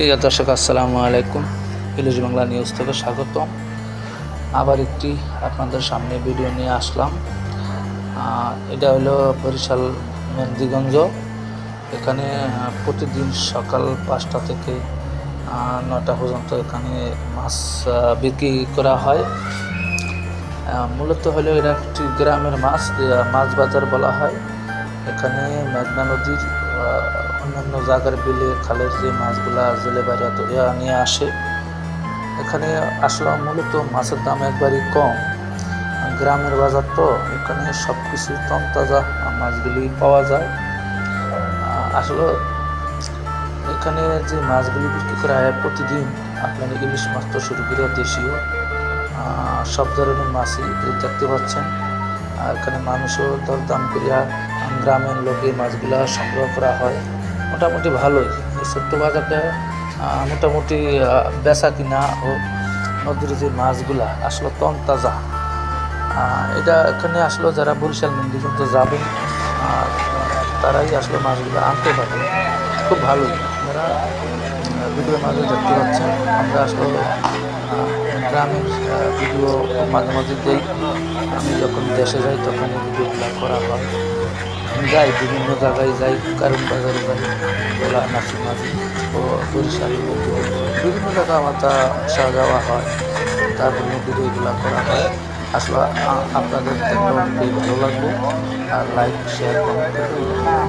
প্রিয় দর্শক, আসসালামু আলাইকুম। ইলিশ বাংলা নিউজ থেকে স্বাগতম। আবার একটি আপনাদের সামনে ভিডিও নিয়ে আসলাম। এটা হলো বরিশাল মেন্দিগঞ্জ এখানে প্রতিদিন সকাল পাঁচটা থেকে নটা পর্যন্ত এখানে মাছ বিক্রি করা হয়। মূলত হলো এটা একটি গ্রামের মাছ মাছ বাজার বলা হয়। এখানে মেঘনা নদীর অন্যান্য জায়গার বিলে খালের যে মাছগুলা জেলে বাইরে নিয়ে আসে, এখানে আসলে মূলত মাছের দাম একবারই কম। গ্রামের বাজার তো এখানে সব কিছু তন্তাজা মাছগুলি পাওয়া যায়। আসলে এখানে যে মাছগুলি বিক্রি করা হয় প্রতিদিন, আপনার ইলিশ মাছ তো শুরু করে দেশীয় সব ধরনের মাছই দেখতে পাচ্ছেন। আর এখানে মানুষও দরদাম করিয়া গ্রামের লোকে মাছগুলা সংগ্রহ করা হয়। মোটামুটি ভালোই। এই ছোট্ট মোটামুটি বেচা কিনা ও নদীর যে মাছগুলা আসলে তন্তাজা। তাজা এটা এখানে আসলে যারা বরিশাল মেন্দিগঞ্জ যাবেন, আর তারাই আসলে মাছগুলো আনতে পারবে। খুব ভালোই। যারা ভিডিও মাঝে দেখতে পাচ্ছেন, আমরা আসলে গ্রামের ভিডিও মাঝে মাঝে দিই। আমি যখন দেশে যাই তখন ভিডিওগুলো করা হয়। যাই, বিভিন্ন জায়গায় যাই, কারণ বাজারে যাই গোলা নাসিমাজি ও বরিশাল বিভিন্ন জায়গা আমার তা আসা যাওয়া হয়, তার জন্য ভিডিওগুলো করা হয়। আসলে আপনাদের অনেকটাই ভালো লাগবে, আর লাইক শেয়ার কমেন্ট করবেন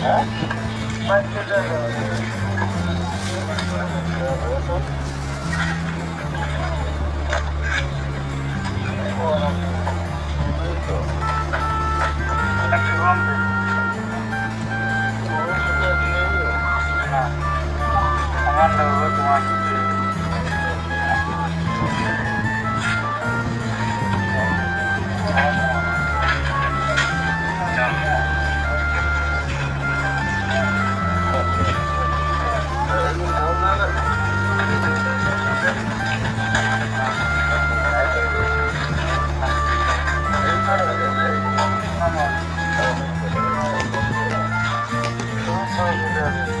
哎，卖就这个。嗯不是